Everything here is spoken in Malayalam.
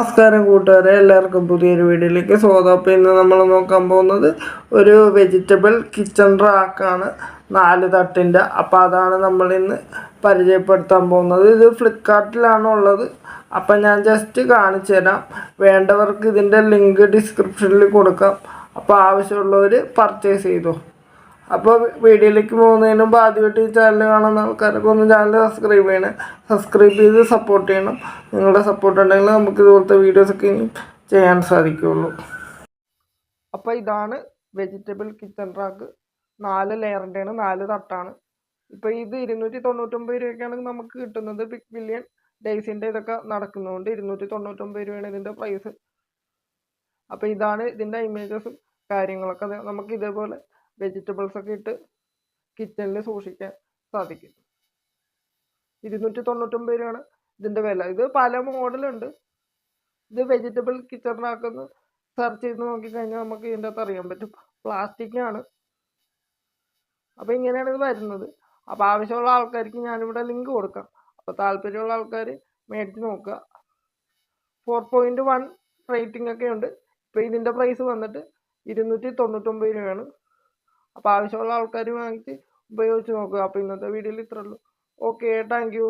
നമസ്കാരം കൂട്ടുകാരെ എല്ലാവർക്കും പുതിയൊരു വീഡിയോയിലേക്ക് സ്വാഗതം. അപ്പോൾ ഇന്ന് നമ്മൾ നോക്കാൻ പോകുന്നത് ഒരു വെജിറ്റബിൾ കിച്ചൺ റാക്കാണ് നാല് തട്ടിന്റെ അപ്പോൾ അതാണ് നമ്മൾ ഇന്ന് പരിചയപ്പെടുത്താൻ പോകുന്നത്. ഇത് ഫ്ലിപ്കാർട്ടിലാണ് ഉള്ളത്. അപ്പം ഞാൻ ജസ്റ്റ് കാണിച്ചു തരാം. വേണ്ടവർക്ക് ഇതിന്റെ ലിങ്ക് ഡിസ്ക്രിപ്ഷനിൽ കൊടുക്കാം. അപ്പോൾ ആവശ്യമുള്ളവർ പർച്ചേസ് ചെയ്തു. അപ്പോൾ വീഡിയോയിലേക്ക് പോകുന്നതിന് മുമ്പ് ആദ്യമായിട്ട് ഈ ചാനൽ കാണുന്ന ആൾക്കാരൊക്കെ ഒന്ന് ചാനൽ സബ്സ്ക്രൈബ് ചെയ്യണം. സബ്സ്ക്രൈബ് ചെയ്ത് സപ്പോർട്ട് ചെയ്യണം. നിങ്ങളുടെ സപ്പോർട്ട് ഉണ്ടെങ്കിൽ നമുക്ക് ഇതുപോലത്തെ വീഡിയോസൊക്കെ ഇനി ചെയ്യാൻ സാധിക്കുകയുള്ളൂ അപ്പോൾ ഇതാണ് വെജിറ്റബിൾ കിച്ചൺ റാക്ക് നാല് ലെയറിന്റെയാണ് നാല് തട്ടാണ്. ഇപ്പോൾ ഇത് ഇരുന്നൂറ്റി തൊണ്ണൂറ്റൊമ്പത് രൂപയ്ക്കാണ് നമുക്ക് കിട്ടുന്നത്. ബിഗ് ബില്യൺ ഡേയ്സിന്റെ ഇതൊക്കെ നടക്കുന്നതുകൊണ്ട് ഇരുന്നൂറ്റി തൊണ്ണൂറ്റൊമ്പത് രൂപയാണ് ഇതിന്റെ പ്രൈസ് അപ്പോൾ ഇതാണ് ഇതിന്റെ ഇമേജസും കാര്യങ്ങളൊക്കെ. നമുക്ക് ഇതേപോലെ വെജിറ്റബിൾസ് ഒക്കെ ഇട്ട് കിച്ചണിൽ സൂക്ഷിക്കാൻ സാധിക്കും. ഇരുന്നൂറ്റി തൊണ്ണൂറ്റൊമ്പത് രൂപയാണ് ഇതിന്റെ വില ഇത് പല മോഡലുണ്ട്. ഇത് വെജിറ്റബിൾ കിച്ചണിനാക്കുന്ന സെർച്ച് ചെയ്ത് നോക്കിക്കഴിഞ്ഞാൽ നമുക്ക് ഇതിന്റെ അകത്ത് അറിയാൻ പറ്റും. പ്ലാസ്റ്റിക് ആണ്. അപ്പോൾ ഇങ്ങനെയാണ് ഇത് വരുന്നത്. അപ്പോൾ ആവശ്യമുള്ള ആൾക്കാർക്ക് ഞാനിവിടെ ലിങ്ക് കൊടുക്കാം. അപ്പോൾ താല്പര്യമുള്ള ആൾക്കാർ മേടിച്ച് നോക്കുക. ഫോർ പോയിന്റ് വൺ റേറ്റിംഗ് ഒക്കെ ഉണ്ട്. ഇപ്പോൾ ഇതിന്റെ പ്രൈസ് വന്നിട്ട് ഇരുന്നൂറ്റി തൊണ്ണൂറ്റൊമ്പത് രൂപയാണ്. അപ്പോൾ ആവശ്യമുള്ള ആൾക്കാർ വാങ്ങിച്ച് ഉപയോഗിച്ച് നോക്കുക. അപ്പോൾ ഇന്നത്തെ വീഡിയോയിൽ ഇത്രേ ഉള്ളൂ. Okay thank you